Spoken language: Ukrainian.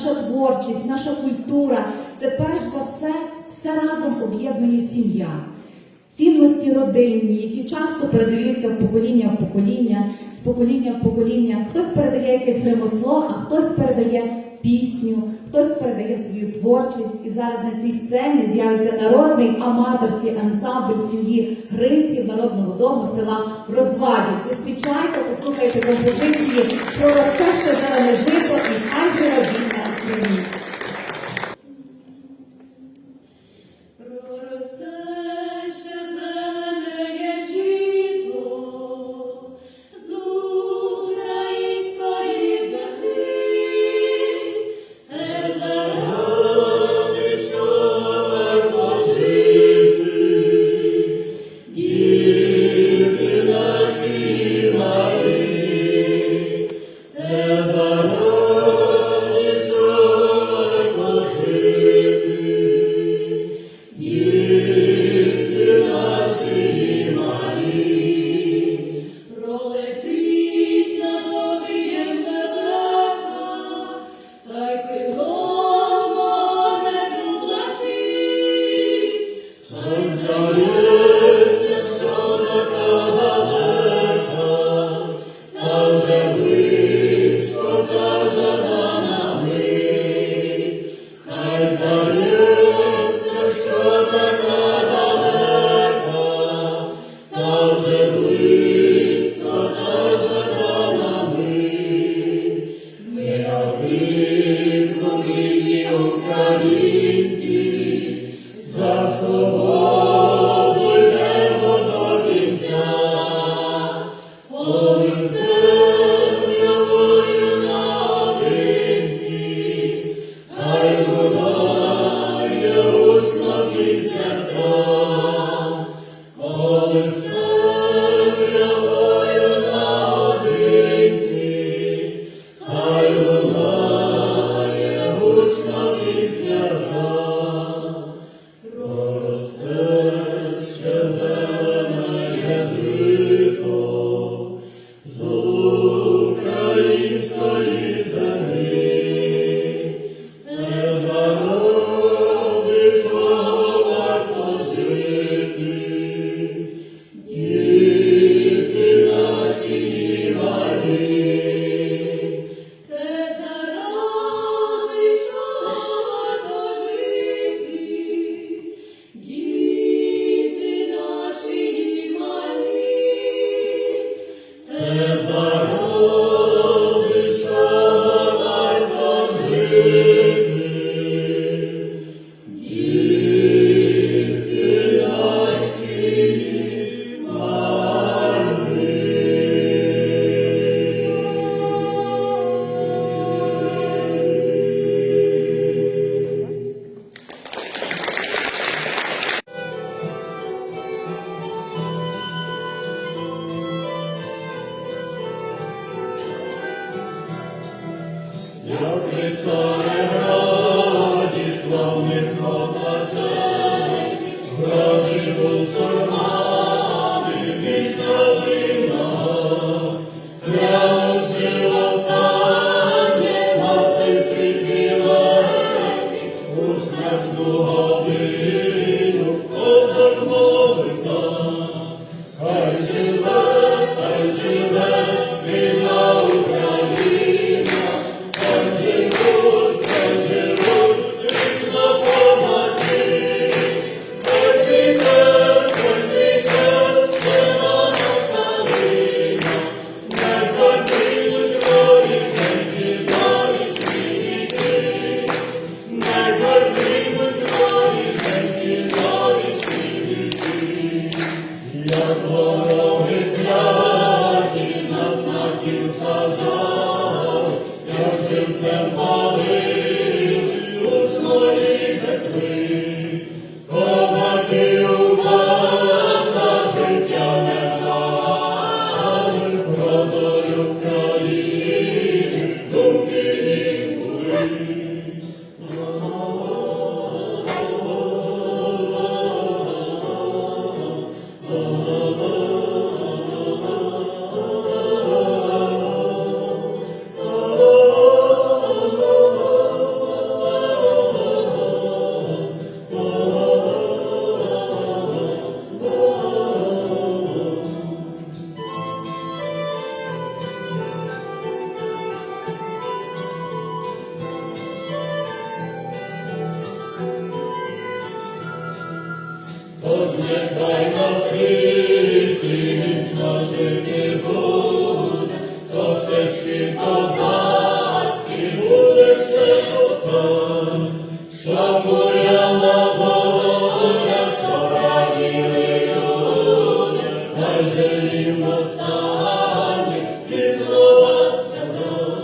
наша творчість, наша культура це перш за все, все разом об'єднує сім'я. Цінності родинні, які часто передаються в покоління в покоління, з покоління в покоління. Хтось передає якесь ремесло, а хтось передає пісню, хтось передає свою творчість. І зараз на цій сцені з'явиться народний аматорський ансамбль сім'ї Гриців, народного дому, села Розваді. Зустрічайте, послухайте композиції про розпеще зелене життя. Amen. Ж нехай на світі вічно жити буде, то стежки козацькі буде ще там, що моя воля, що раділи люди, майже їм останні ті слова сказав.